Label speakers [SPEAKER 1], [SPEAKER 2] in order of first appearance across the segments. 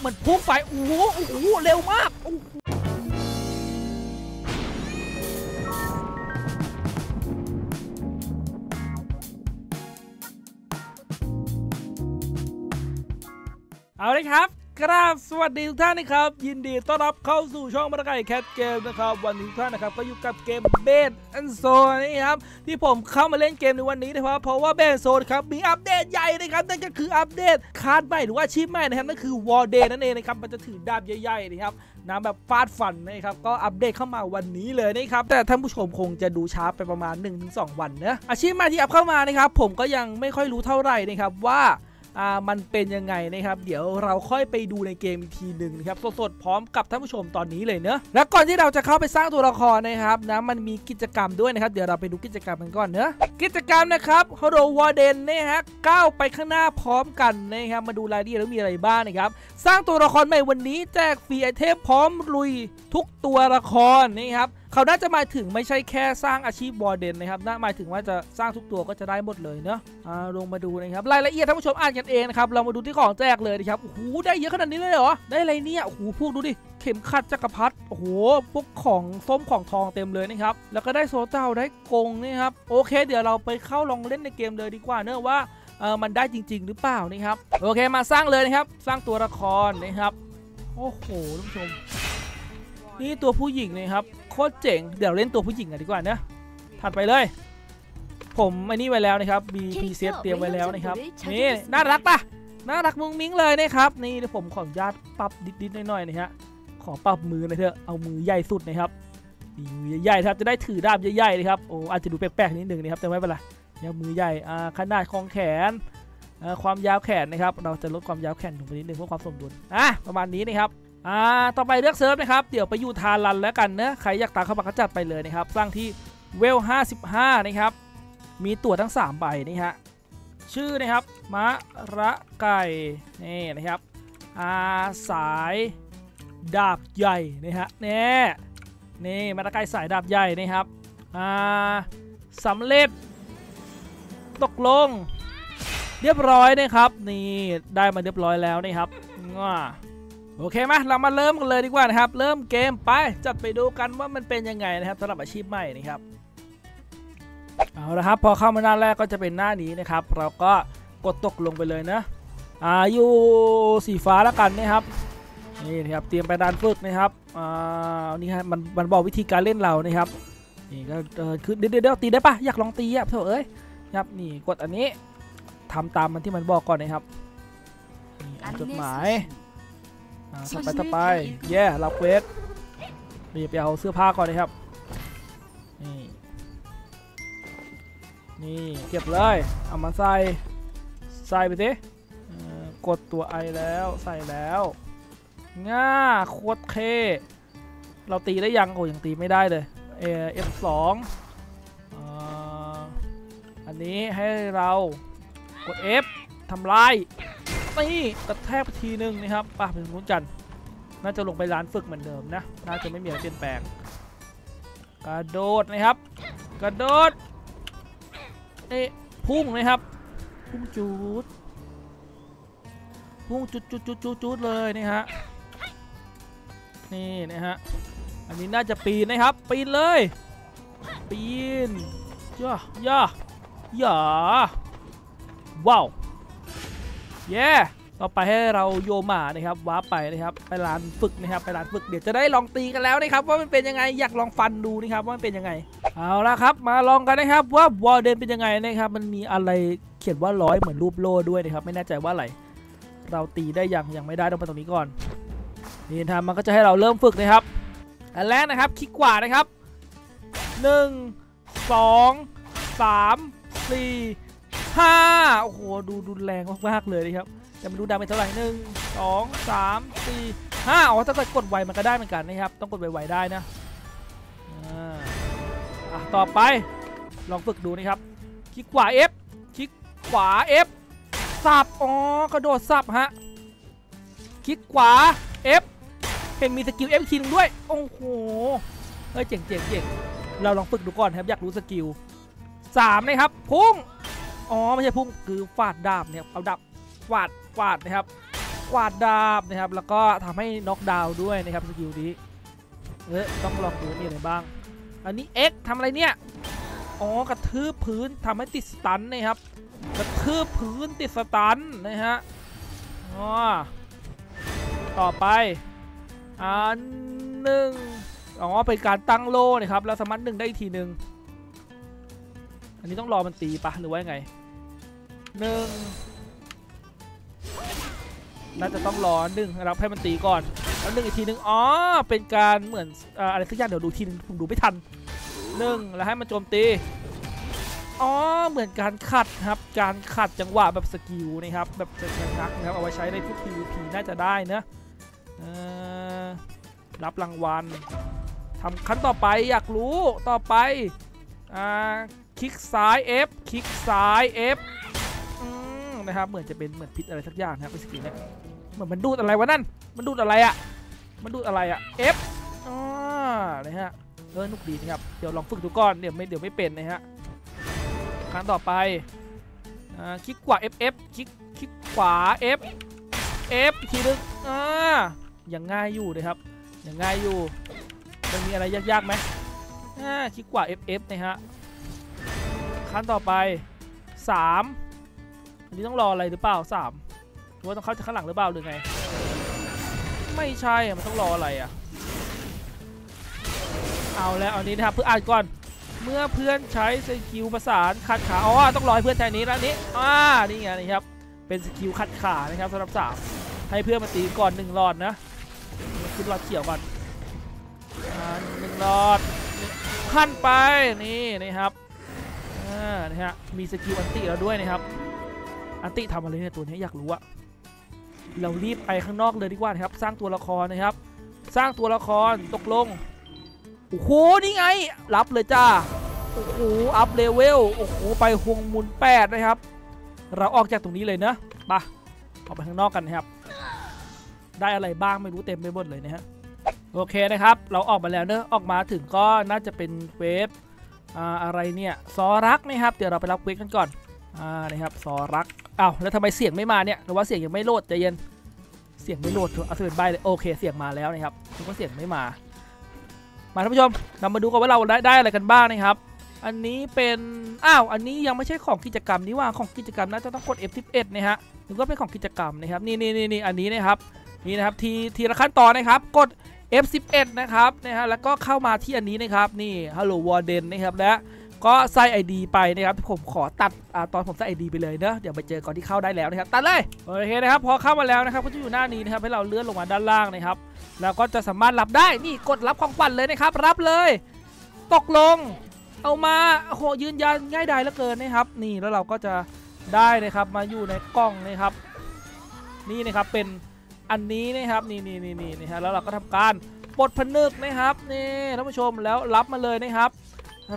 [SPEAKER 1] เหมือนพุ่งไปโอ้โหโอ้โหเร็วมากเอาเลยครับ กราบสวัสดีทุกท่านนะครับ ยินดีต้อนรับเข้าสู่ช่องมาตะไก่แคทเกมนะครับ วันนี้ทุกท่านนะครับก็อยู่กับเกมเบสอันโซนี่ครับที่ผมเข้ามาเล่นเกมในวันนี้นะครับเพราะว่าเบสโซนครับมีอัปเดตใหญ่นะครับนั่นก็คืออัปเดตคาร์ดใหม่หรือว่าชีพใหม่นะครับนั่นคือวอร์เดนั่นเองนะครับมันจะถือดาบใหญ่ๆนะครับน้ำแบบฟาดฟันนะครับก็อัปเดตเข้ามาวันนี้เลยนะครับแต่ท่านผู้ชมคงจะดูช้าไปประมาณ 1-2 วันนะอาชีพใหม่ที่อัพเข้ามานะครับผมก็ยังไม่ค่อยรู้เท่าไหร่นะครับว่า มันเป็นยังไงนะครับ เดี๋ยวเราค่อยไปดูในเกมอีกทีหนึ่งนะครับสดๆพร้อมกับท่านผู้ชมตอนนี้เลยเนอะแล้วก่อนที่เราจะเข้าไปสร้างตัวละครนะครับนะมันมีกิจกรรมด้วยนะครับ เดี๋ยวเราไปดูกิจกรรมกันก่อนเนอะกิจกรรมนะครับ h o l o w a r d e n นะฮะก้าวไปข้างหน้าพร้อมกันนะครับมาดูรายละเอียดแล้วมีอะไรบ้างนะครับสร้างตัวละครใหม่วันนี้แจกฟรีไอเทมพร้อมลุยทุกตัวละครนะครับเขาน่าจะหมายถึงไม่ใช่แค่สร้างอาชีพวอร์เดนนะครับน่าหมายถึงว่าจะสร้างทุกตัวก็จะได้หมดเลยเนาะอ่าลงมาดูนะครับรายละเอียดท่านผู้ชมอ่านกันเองนะครับเรามาดูที่ของแจกเลยนะครับโอ้โหได้เยอะขนาดนี้เลยเหรอได้อะไรเนี่ยโอ้โหพวกดูดิเข็มขัดจักรพรรดิโอ้โหพวกของส้มของทองเต็มเลยนะครับแล้วก็ได้โซเจ้าได้กงนะครับโอเค เดี๋ยวเราไปเข้าลองเล่นในเกมเลยดีกว่าเนอะว่าเออมันได้จริง ๆ หรือเปล่านะครับโอเคมาสร้างเลยนะครับสร้างตัวละครนะครับโอ้โหท่านผู้ชมนี่ตัวผู้หญิงนะครับ ตรเจ๋ง เดี๋ยวเล่นตัวผู้หญิงกันดีกว่านะถัดไปเลย ผมอันนี้ไว้แล้วนะครับมีพีเซตเตรียมไว้แล้วนะครับนี่น่ารักปะน่ารักมุ้งมิ้งเลยนะครับนี่เดี๋ยวผมขออนุญาตปรับดิดๆหน่อยๆนะฮะขอปรับมือหน่อยเถอะเอามือใหญ่สุดนะครับนี่มือใหญ่ๆครับจะได้ถือดาบใหญ่ๆเลยครับโอ้อาจจะดูแปลกๆนิดนึงนะครับแต่ไม่เป็นไรยังมือใหญ่อ่าขนาดของแขนอ่าความยาวแขนนะครับ เราจะลดความยาวแขนลงไปนิดนึงเพื่อความสมดุลอะประมาณนี้นะครับ อ่าต่อไปเลือกเซิร์ฟนะครับ เดี๋ยวไปอยู่ทารันแล้วกันนะใครอยากตามเข้ามาก็จัดไปเลยนะครับสร้างที่เวล 55 นะครับ มีตั๋วทั้ง 3 ใบนี่ฮะชื่อนะครับมะระไก่นี่นะครับอาสายดาบใหญ่นะฮะแน่นี่มะระไก่สายดาบใหญ่นะครับอ่าสำเร็จ ตกลง เรียบร้อยนะครับ นี่ได้มาเรียบร้อยแล้วนะครับง่า โอเคไหมเรามาเริ่มกันเลยดีกว่านะครับ เริ่มเกมไปจัดไปดูกันว่ามันเป็นยังไงนะครับสำหรับอาชีพใหม่นะครับเอาละครับพอเข้ามาหน้าแรกก็จะเป็นหน้านี้นะครับ เราก็กดตกลงไปเลยนะอ่าอยู่สีฟ้าแล้วกันนะครับนี่นะครับเตรียมไปดานฝึกนะครับอ่านี่ฮะมันมันบอกวิธีการเล่นเรานะครับนี่ก็คือเดี๋ยวเดี๋ยวตีได้ปะอยากลองตีอะเถอะเอ้ยครับนี่กดอันนี้ทำตามมันที่มันบอกก่อนนะครับนี่จดหมาย ต่อไปต่อไปแย่รับเควสนี่ไปเอาเสื้อผ้าก่อนนะครับ นี่ นี่เก็บเลย เอามาใส่ ใส่ไปสิเอ่อกดตัวไอแล้วใส่แล้วง่าโคตรเคเราตีได้ยังโอ้ยังตีไม่ได้เลยเอฟสองอันนี้ให้เรากด F ทำลาย นี่กระแทกไปทีนึงนะครับป่ะเป็นรุ้นกัน น่าจะลงไปร้านฝึกเหมือนเดิมนะ น่าจะไม่มีอะไรเปลี่ยนแปลง กระโดดนะครับ กระโดดเอ๊พุ่งนะครับ พุ่งจูด พุ่งจุดจุดจุดจุดจุดเลยนี่ฮะ นี่นะฮะ อันนี้น่าจะปีนนะครับ ปีนเลย ปีนย่อย่อย่าว้าว เย้ต่อไปให้เราโยมานะครับว้าไปนะครับไปร้านฝึกนะครับไปร้านฝึกเดี๋ยวจะได้ลองตีกันแล้วนะครับว่ามันเป็นยังไงอยากลองฟันดูนะครับว่ามันเป็นยังไงเอาละครับ มาลองกันนะครับว่าวอลเดนเป็นยังไงนะครับ มันมีอะไรเขียนว่าร้อยเหมือนรูปโล่ด้วยนะครับ ไม่แน่ใจว่าอะไรเราตีได้ยังยังไม่ได้ต้องไปตรงนี้ก่อนนี่ทำมันก็จะให้เราเริ่มฝึกนะครับอันแรกนะครับคลิกขวานะครับ 1 2 3 4 ห้าโอ้โหดูดูแรงมากๆเลยนะครับจะมาดูดาเมจเท่าไหร่หนึ่งสองสามสี่ห้าอ๋อถ้าเกิดกดไวมันก็ได้เหมือนกันนะครับ ต้องกดไวๆได้นะอ่าอะต่อไปลองฝึกดูนะครับ คลิกขวา F คลิกขวา F สับอ๋อกระโดดสับฮะคลิกขวา F เห็นมีสกิล F ทีนึงด้วยโอ้โหเฮ้ยเจ๋งเจ๋งเจ๋งเราลองฝึกดูก่อนครับอยากรู้สกิลสามนะครับพุ่ง อ๋อไม่ใช่พุ่งคือฟาดดาบเนี่ยเอาดาบฟาดฟาดนะครับกวาดดาบนะครับ แล้วก็ทำให้น็อกดาวด้วยนะครับสกิลนี้เออต้องลองดูมีอะไรบ้าง อันนี้ X ทำอะไรเนี่ยอ๋อกระทืบพื้นทำให้ติดสตันนะครับกระทืบพื้นติดสตันนะฮะอ๋อต่อไปอันหนึ่งอ๋อเป็นการตั้งโล่นะครับแล้วสามารถหนึ่งได้อีกทีหนึ่ง อันนี้ต้องรอมันตีปะหรือว่ายังไงหนึ่งน่าจะต้องรอหนึ่งรับให้มันตีก่อนแล้วหนึ่งอีกทีหนึ่งอ๋อเป็นการเหมือนอะไรสักอย่างเดี๋ยวดูทีหนึงผมดูไม่ทันหนึ่งแล้วให้มันโจมตีอ๋อเหมือนการขัดครับการขัดจังหวะแบบสกิลนะครับแบบจะชนักนะครับเอาไว้ใช้ในพวก PVP น่าจะได้นะเอ่อรับรางวัลทำขั้นต่อไปอยากรู้ต่อไปอ่า คลิกซ้าย F คลิกซ้าย F นะครับเหมือนจะเป็นเหมือนพิษอะไรสักอย่างนะครับเป็นสกิลเนี่ยเหมือนมันดูดอะไรวะนั่นมันดูดอะไรอะมันดูดอะไรอะ F อ่านะฮะเออนุกดีนะครับเดี๋ยวลองฝึกดูก่อนเดี๋ยวไม่เดี๋ยวไม่เป็นนะฮะครั้งต่อไปอ่าคลิกขวา F F คลิกคลิกขวา F F อีกทีนึงอ่ายังง่ายอยู่นะครับยังง่ายอยู่มันมีอะไรยากๆไหมอ่าคลิกขวา F F นะฮะ ขั้นต่อไป3อันนี้ต้องรออะไรหรือเปล่า3หรือว่าต้องเข้าจากข้างหลังหรือเปล่าหรือไง ไม่ใช่มันต้องรออะไรอะ เอาแล้วอานี้นะครับเพื่ออ่านก่อน เมื่อเพื่อนใช้สกิลประสานขัดขาอ๋อต้องรอให้เพื่อนใช้นี้แล้วนี้อ่านี่ไงนี่ครับเป็นสกิลขัดขานะครับสำหรับสามให้เพื่อนมาตีก่อนหนึ่งหลอดนะขึ้นหลอดเขียวก่อนอ่าหนึ่งหลอดขั้นไปนี่นะครับ นะฮะ มีสกิลอันติแล้วด้วยนะครับ อันติทำอะไรเนี่ยตัวนี้อยากรู้อะเรารีบไปข้างนอกเลยดีกว่านะครับ สร้างตัวละครนะครับ สร้างตัวละครตกลง โอ้โห นี่ไง รับเลยจ้า โอ้โห อัพเลเวล โอ้โห ไปหวงมุนแปดนะครับ เราออกจากตรงนี้เลยนะไปะออกไปข้างนอกกันนะครับ ได้อะไรบ้างไม่รู้เต็มไปหมดเลยนะฮะ โอเคนะครับ เราออกมาแล้วเนอะออกมาถึงก็น่าจะเป็นเวฟ อะไรเนี่ยซอรักนะครับเดี๋ยวเราไปรับเควสกันก่อนอ่านะครับซอรักอ้าวแล้วทำไมเสียงไม่มาเนี่ยหรือว่าเสียงยังไม่โหลดใจเย็นเสียงไม่โหลดเอะเอาเป็นใบเลยโอเคเสียงมาแล้วนะครับถือว่าเสียงไม่มา มาท่านผู้ชมเรามาดูกันว่าเราได้ได้อะไรกันบ้างนะครับ อันนี้เป็นอ้าวอันนี้ยังไม่ใช่ของกิจกรรมนี่ว่าของกิจกรรมน่าจะต้องกด F11 นะฮะหรือว่าเป็นของกิจกรรมนะครับนี่นี่นี่นี่อันนี้นะครับนี่นะครับทีทีละขั้นตอนนะครับกด F11 นะครับนะฮะแล้วก็เข้ามาที่อันนี้นะครับนี่ Hello Warden นะครับและก็ใส่ ID ไปนะครับผมขอตัดอตอนผมใส่ ID ไปเลยเนอะเดี๋ยวไปเจอก่อนที่เข้าได้แล้วนะครับตัดเลยโอเคนะครับพอเข้ามาแล้วนะครับก็จะอยู่หน้านี้นะครับให้เราเลื่อนลงมาด้านล่างนะครับแล้วก็จะสามารถรับได้นี่กดรับของขวัญเลยนะครับ รับเลย ตกลง เอามาโอ้โหยืนยันง่ายดายเหลือเกินนะครับ นี่แล้วเราก็จะได้นะครับมาอยู่ในกล้องนะครับ นี่นะครับเป็น อันนี้นะครับนี่นี่นี่นี่นะฮะแล้วเราก็ทำการปลดผนึกนะครับนี่ท่านผู้ชมแล้วรับมาเลยนะครับ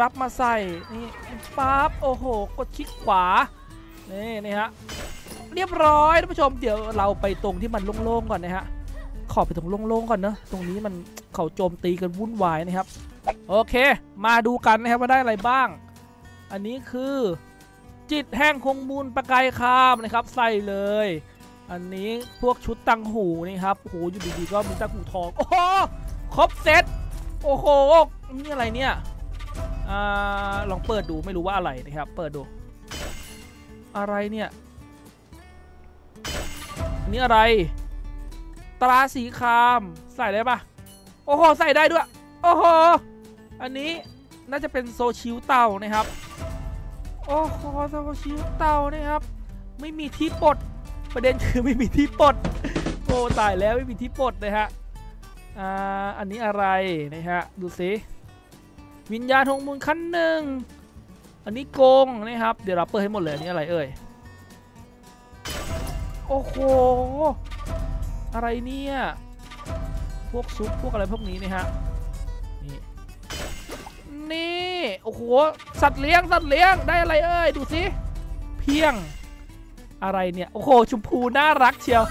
[SPEAKER 1] รับมาใส่นี่ปั๊บโอ้โหกดคลิกขวานี่นี่ฮะเรียบร้อยท่านผู้ชมเดี๋ยวเราไปตรงที่มันโล่งๆก่อนนะฮะขอไปตรงโล่งๆก่อนเนอะตรงนี้มันเขาโจมตีกันวุ่นวายนะครับโอเค มาดูกันนะครับว่าได้อะไรบ้าง อันนี้คือจิตแห่งคงมูลประกายคามนะครับ ใส่เลย อันนี้พวกชุดตังหูนี่ครับโอ้โหอยู่ดีๆก็มีตังหูทองโอ้โหครบเซตโอ้โหนี่อะไรเนี่ยอ่าลองเปิดดูไม่รู้ว่าอะไรนะครับ เปิดดู อะไรเนี่ยอันนี่อะไร ตราสีคามใส่ได้ปะโอ้โหใส่ได้ด้วยโอ้โหอันนี้น่าจะเป็นโซชิลเต่านะครับ โอ้โหโซชิลเต่านะครับ ไม่มีที่ปลด ประเด็นคือไม่มีที่ปลดโอ้ตายแล้วไม่มีที่ปลดเลยฮะอ่าอันนี้อะไรนะฮะดูสิวิญญาณทงมูลขั้นหนึ่งอันนี้โกงนะครับเดี๋ยวเราเปิดให้หมดเลยอันนี้อะไรเอ่ยโอ้โหอะไรเนี่ยพวกซุปพวกอะไรพวกนี้นะฮะนี่นี่โอ้โหสัตว์เลี้ยงสัตว์เลี้ยงได้อะไรเอ่ยดูสิเพียง อะไรเนี่ย โอ้โห ชมพูน่ารักเชียว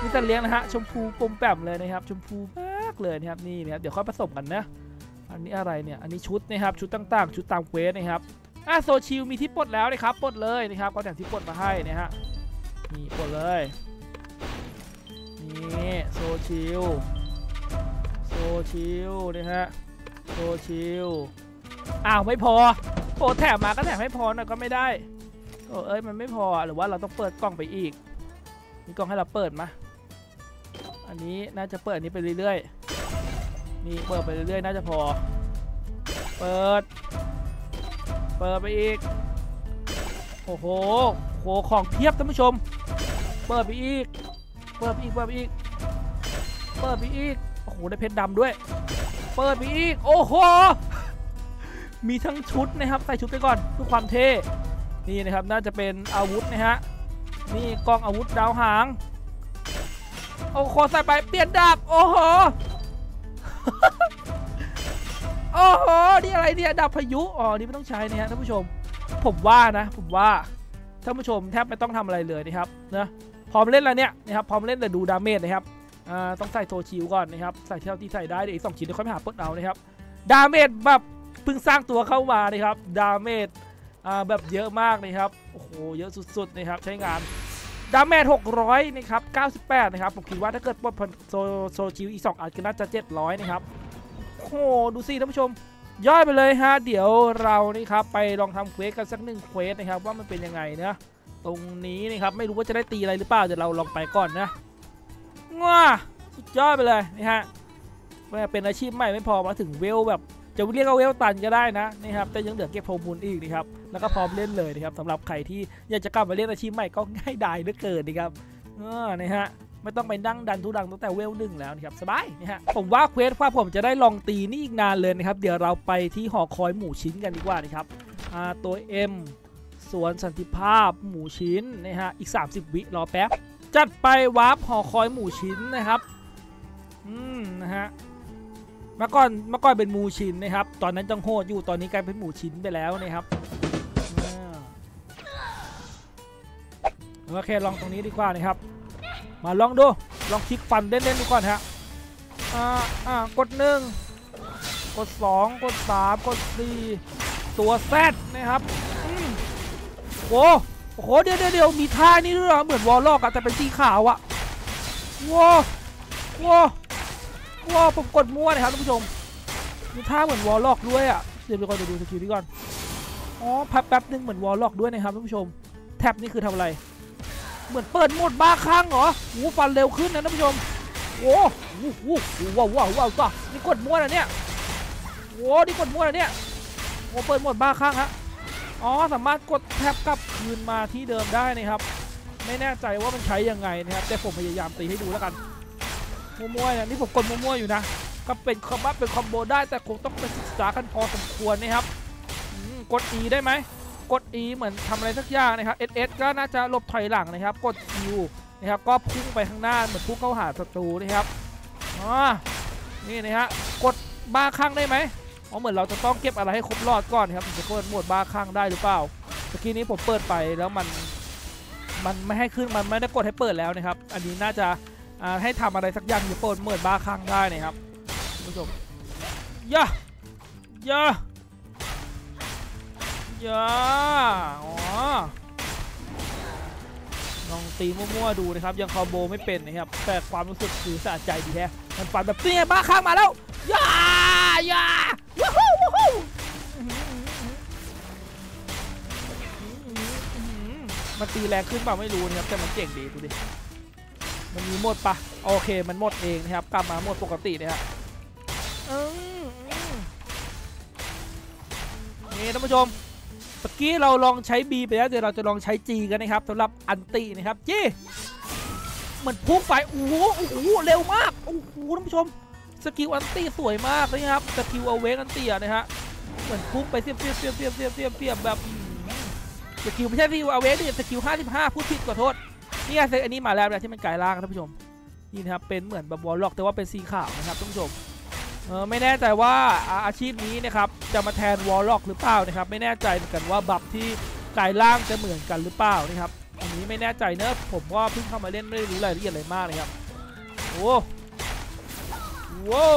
[SPEAKER 1] นี่สัตว์เลี้ยงนะฮะ ชมพูปมแปมเลยนะครับ ชมพูมากเลยนะครับ นี่นะครับเดี๋ยวค่อยผสมกันนะ อันนี้อะไรเนี่ย อันนี้ชุดนะครับ ชุดต่างๆ ชุดตามเควสนะครับอะโซชิลมีที่ปลดแล้วนะครับ ปลดเลยนะครับก็แต่งที่ปลดมาให้นะฮะ นี่ปลดเลย นี่โซชิลโซชิลนะฮะ โซชิลอ้าวไม่พอโอ้แถมมาก็แถมให้พอน่อยก็ไม่ได้ โอ้เอ้ยมันไม่พอหรือว่าเราต้องเปิดกล่องไปอีก มีกล่องให้เราเปิดมาอันนี้น่าจะเปิดอันนี้ไปเรื่อยๆนี่เปิดไปเรื่อยๆน่าจะพอ เปิด เปิดไปอีกโอ้โหโหของเพียบท่านผู้ชม เปิดไปอีก เปิดไปอีกเปิดไปอีกเปิดไปอีกโอ้โหได้เพชรดำด้วย เปิดไปอีกโอ้โหมีทั้งชุดนะครับใส่ชุดไปก่อนเพื่อความเท่ นี่นะครับน่าจะเป็นอาวุธนะฮะนี่กล้องอาวุธดาวหางโอ้โหใส่ไปเปลี่ยนดาบโอ้โหโอ้โหนี่อะไรเนี่ยดาบพายุอ๋อนี่ไม่ต้องใช้นะฮะท่านผู้ชม ผมว่านะ ผมว่าท่านผู้ชมแทบไม่ต้องทำอะไรเลยนะครับนะพร้อมเล่นแล้วเนี่ยนะครับพร้อมเล่นแต่ดูดาเมจนะครับอ่าต้องใส่โทชิวก่อนนะครับใส่เท่าที่ใส่ได้เดี๋ยวอีกสองชิ้นเดี๋ยวค่อยไปหาเปิดเอานะครับดาเมจแบบเพิ่งสร้างตัวเข้ามานะครับดาเมจ แบบเยอะมากนะครับ โอ้โห เยอะสุดๆนะครับ ใช้งาน ดาเมจ600 นะครับ 98 นะครับ ผมคิดว่าถ้าเกิดปลดผ่อนโซโซชิวอีก2อันก็น่าจะ 700 นะครับ โอ้โห ดูสิท่านผู้ชม ย่อยไปเลยฮะ เดี๋ยวเรานี่ครับ ไปลองทำเควสกันสักหนึ่งเควสนะครับ ว่ามันเป็นยังไงเนะตรงนี้นะครับ ไม่รู้ว่าจะได้ตีอะไรหรือเปล่า เดี๋ยวเราลองไปก่อนนะง้าสุดยอดไปเลยนี่ฮะแม่เป็นอาชีพใหม่ไม่พอมาถึงเวลแบบ จะเรียกว่าเวลตันก็ได้นะนี่ครับแต่ยังเหลือเก็บโพมูลอีกนะครับแล้วก็พร้อมเล่นเลยนะครับสำหรับใครที่อยากจะกลับมาเล่นอาชีพใหม่ก็ง่ายดายเหลือเกินนะครับเออนี่ฮะไม่ต้องไปนั่งดันทุรังตั้งแต่เวลหนึ่งแล้วนะครับสบายนะฮะผมว่าเควสว่าผมจะได้ลองตีนี่อีกนานเลยนะครับ เดี๋ยวเราไปที่หอคอยหมู่ชิ้นกันดีกว่านะครับตัว M สวนสันติภาพหมู่ชิ้นนะฮะอีก 30 วิรอแป๊บ จัดไปวาร์ปหอคอยหมู่ชิ้นนะครับ อืมนะฮะ มื่อก่อนมื่อก่อนเป็นหมูชิ้นนะครับ ตอนนั้นจังโหดอยู่ตอนนี้กลายเป็นหมูชิ้นไปแล้วนะครับอ่าโอเคลองตรงนี้ดีกว่านะครับ มาลองดูลองคลิกฟันเล่นๆดูก่อนฮะอ่าอ่ากดหนึ่งกดสองกดสามกดสี่ตัวแซดนะครับอโอ้โอ้โหเดี๋ยวเดี๋ยวเดี๋ยวมีท่านี้ด้วยเหรอเหมือนวอลล็อกอะแต่เป็นสีขาวอะว้าวว้าว ว้าวผมกดมั่วนะครับท่านผู้ชมมีท่าเหมือนวอลล็อกด้วยอะเดี๋ยวไปก่อนเดี๋ยวดูสกิลนี้ก่อนอ๋อแป๊บแป๊บนึงเหมือนวอลล็อกด้วยนะครับท่านผู้ชม แท็บนี่คือทำอะไร เหมือนเปิดโหมดบ้าคลั่งเหรอหูฟันเร็วขึ้นนะท่านผู้ชมโอ้โหโอ้โหว้าวว้าวว้าวว้าวนี่กดมั่วนะเนี่ยโอ้นี่กดมั่วนะเนี่ยโอ้เปิดโหมดบ้าคลั่งฮะอ๋อสามารถกดแท็บกลับคืนมาที่เดิมได้นะครับ ไม่แน่ใจว่ามันใช้ยังไงนะครับแต่ผมพยายามตีให้ดูแล้วกัน มั่วๆเนี่ยนี่ผมกดมั่วๆอยู่นะก็เป็นคอมบัตเป็นคอมโบได้แต่คงต้องไปศึกษากันพอสมควรนะครับกด E ได้ไหมกด E เหมือนทำอะไรสักอย่างนะครับ SS ก็น่าจะหลบถอยหลังนะครับ กด Q นะครับก็พุ่งไปข้างหน้าเหมือนพุ่งเข้าหาศัตรูนะครับอ๋อนี่นะฮะกดบ้าคลั่งได้ไหมอ๋อเหมือนเราจะต้องเก็บอะไรให้ครบรอดก่อนนะครับถึงจะเปิดหมดบ้าคลั่งได้หรือเปล่าเมื่อกี้นี้ผมเปิดไปแล้วมันมันไม่ให้ขึ้นมันไม่ได้กดให้เปิดแล้วนะครับ อันนี้น่าจะ ให้ทำอะไรสักอย่างอยู่เปิดโหมดบ้าคลั่งได้นะครับคุณผู้ชมย่าย่าย่าอ๋อลองตีมั่วๆดูนะครับ ยังคอมโบไม่เป็นนะครับแต่ความรู้สึกคือสะใจดีแฮะมันฟันแบบเนี่ยบ้าข้างมาแล้วย่าย่าว้าวว้าวมันตีแรงขึ้นเปล่าไม่รู้นะครับแต่มันเจ๋งดีดูดิ มันมีหมดปะโอเคมันหมดเองนะครับ กลับมาหมดปกตินะครับนี่ท่านผู้ชมเมื่อกี้เราลองใช้ B ไปแล้วเดี๋ยวเราจะลองใช้ G กันนะครับสำหรับอันตินะครับจีเหมือนพุ่งไฟโอ้โหโอ้โหเร็วมากโอ้โหท่านผู้ชมสกิลอันติสวยมากนะครับสกิลเอาเวกอันติอะนะฮะเหมือนพุ่งไปเสียบเสียบเสียบเสียบเสียบเสียบแบบสกิลไม่ใช่สกิลเอาเวกดิสกิล55พูดผิดขอโทษ นี่ไงอันนี้มาแล้วนะที่มันกลายร่างท่านผู้ชมนี่นะครับเป็นเหมือนแบบวอลล็อกแต่ว่าเป็นสีขาวนะครับท่านผู้ชมเออไม่แน่ใจว่าอาอาชีพนี้นะครับจะมาแทนวอลล็อกหรือเปล่านะครับไม่แน่ใจเหมือนกันว่าบัฟที่กลายล่างจะเหมือนกันหรือเปล่านะครับอันนี้ไม่แน่ใจเนอะผมก็เพิ่งเข้ามาเล่นไม่ได้รู้รายละเอียดอะไรมากเลยครับโอ้โว้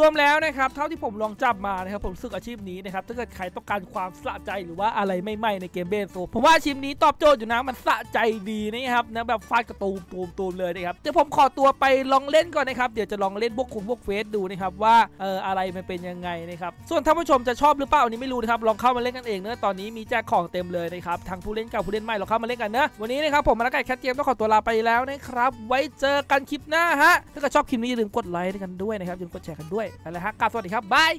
[SPEAKER 1] รวมๆแล้วนะครับเท่าที่ผมลองจับมานะครับผมสึกอาชีพนี้นะครับถ้าเกิดใครต้องการความสะใจหรือว่าอะไรไม่ไหม้ในเกมเบสโซผมว่าอาชีพนี้ตอบโจทย์อยู่นะมันสะใจดีนะครับนะแบบฟาดกระตูมตูมตูมเลยนะครับเดี๋ยวผมขอตัวไปลองเล่นก่อนนะครับเดี๋ยวจะลองเล่นพวกคุมพวกเฟสดูนะครับว่าเอออะไรมันเป็นยังไงนะครับส่วนท่านผู้ชมจะชอบหรือเปล่าอันนี้ไม่รู้นะครับลองเข้ามาเล่นกันเองเนอะตอนนี้มีแจกของเต็มเลยนะครับทั้งผู้เล่นเก่าผู้เล่นใหม่เราเข้ามาเล่นกันเนอะวันนี้นะครับผมมาแล้วไก่แคทเกมต้องขอตัวลาไปแล้วนะครับไว้เจอกันคลิปหน้าฮะถ้าเกิดชอบคลิปนี้อย่าลืมกดไลค์กันด้วยนะครับอย่าลืมกดแชร์กันด้วยไปเลยฮะกลับสวัสดีครับบาย